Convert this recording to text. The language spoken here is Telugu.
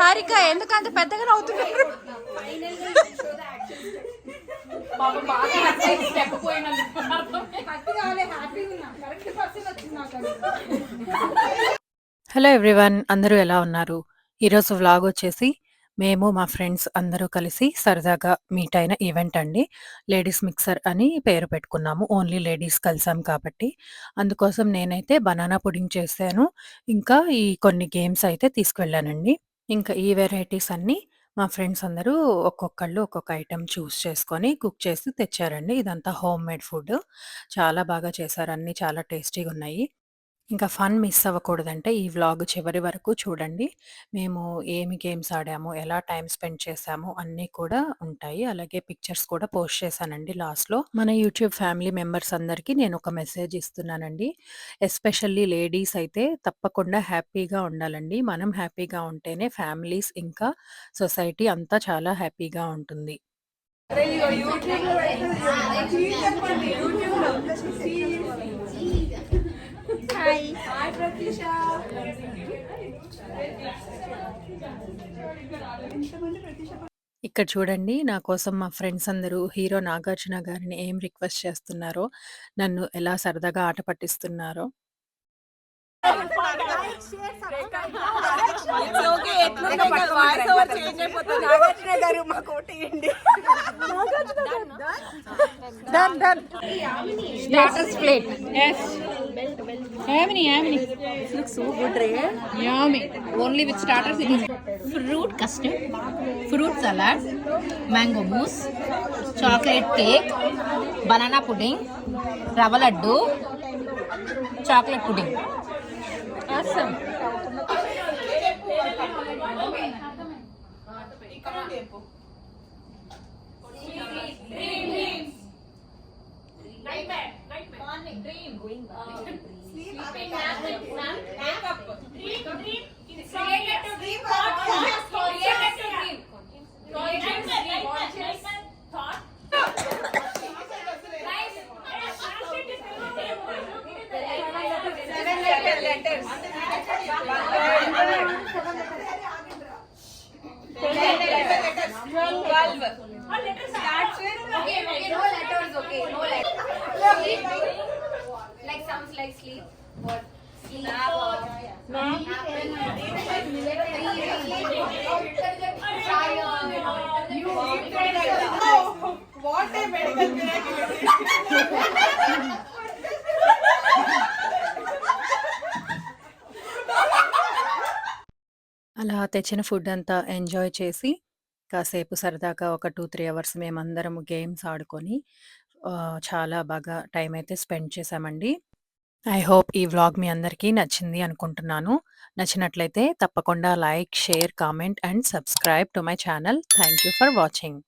హారిక ఎందుకు అంత పెద్దగా నవ్వుతున్నారు? హలో ఎవ్రీవన్ అందరూ ఎలా ఉన్నారు? ఈరోజు వ్లాగ్ వచ్చేసి మేము మా ఫ్రెండ్స్ అందరూ కలిసి సరదాగా మీట్ అయిన ఈవెంట్ అండి. లేడీస్ మిక్సర్ అని పేరు పెట్టుకున్నాము. ఓన్లీ లేడీస్ కలిసాం కాబట్టి. అందుకోసం నేనైతే బనానా పుడింగ్ చేశాను. ఇంకా ఈ కొన్ని గేమ్స్ అయితే తీసుకువెళ్ళానండి ఇంకా ఈ వెరైటీస్ అన్నీ మా ఫ్రెండ్స్ అందరూ ఒక్కొక్కళ్ళు ఒక్కొక్క ఐటెం చూస్ చేసుకొని కుక్ చేసి తెచ్చారండి. ఇదంతా హోమ్ మేడ్ ఫుడ్ చాలా బాగా చేశారు. అన్నీ చాలా టేస్టీగా ఉన్నాయి. ఇంకా ఫన్ మిస్ అవ్వకూడదంటే ఈ వ్లాగ్ చివరి వరకు చూడండి. మేము ఏమి గేమ్స్ ఆడాము, ఎలా టైం స్పెండ్ చేశాము అన్నీ కూడా ఉంటాయి. అలాగే పిక్చర్స్ కూడా పోస్ట్ చేశానండి లాస్ట్‌లో. మన యూట్యూబ్ ఫ్యామిలీ మెంబర్స్ అందరికీ నేను ఒక మెసేజ్ ఇస్తున్నానండి. ఎస్పెషల్లీ లేడీస్ అయితే తప్పకుండా హ్యాపీగా ఉండాలండి. మనం హ్యాపీగా ఉంటేనే ఫ్యామిలీస్ ఇంకా సొసైటీ అంతా చాలా హ్యాపీగా ఉంటుంది. ఇక్కడ చూడండి నా కోసం మా ఫ్రెండ్స్ అందరూ హీరో నాగార్జున గారిని ఏం రిక్వెస్ట్ చేస్తున్నారో, నన్ను ఎలా సరదాగా ఆట పట్టిస్తున్నారో. This looks so good, right? Yummy. Only with starters it is fruit custard, fruit salad, mango mousse, chocolate cake, banana pudding, rava laddu, chocolate pudding. Awesome. Like sounds like sleep. What? Sleep. Ma'am. You. What a medical miracle. అలా తెచ్చిన ఫుడ్ అంతా ఎంజాయ్ చేసి, కాసేపు సరదాగా ఒక 2, 3 అవర్స్ మేమందరం గేమ్స్ ఆడుకొని ఆహ్, చాలా బాగా టైం అయితే స్పెండ్ చేశామండి. ఐ హోప్ ఈ వ్లాగ్ మీ అందరికీ నచ్చింది అనుకుంటున్నాను. నచ్చినట్లయితే తప్పకుండా like, share, comment and subscribe to my channel. Thank you for watching.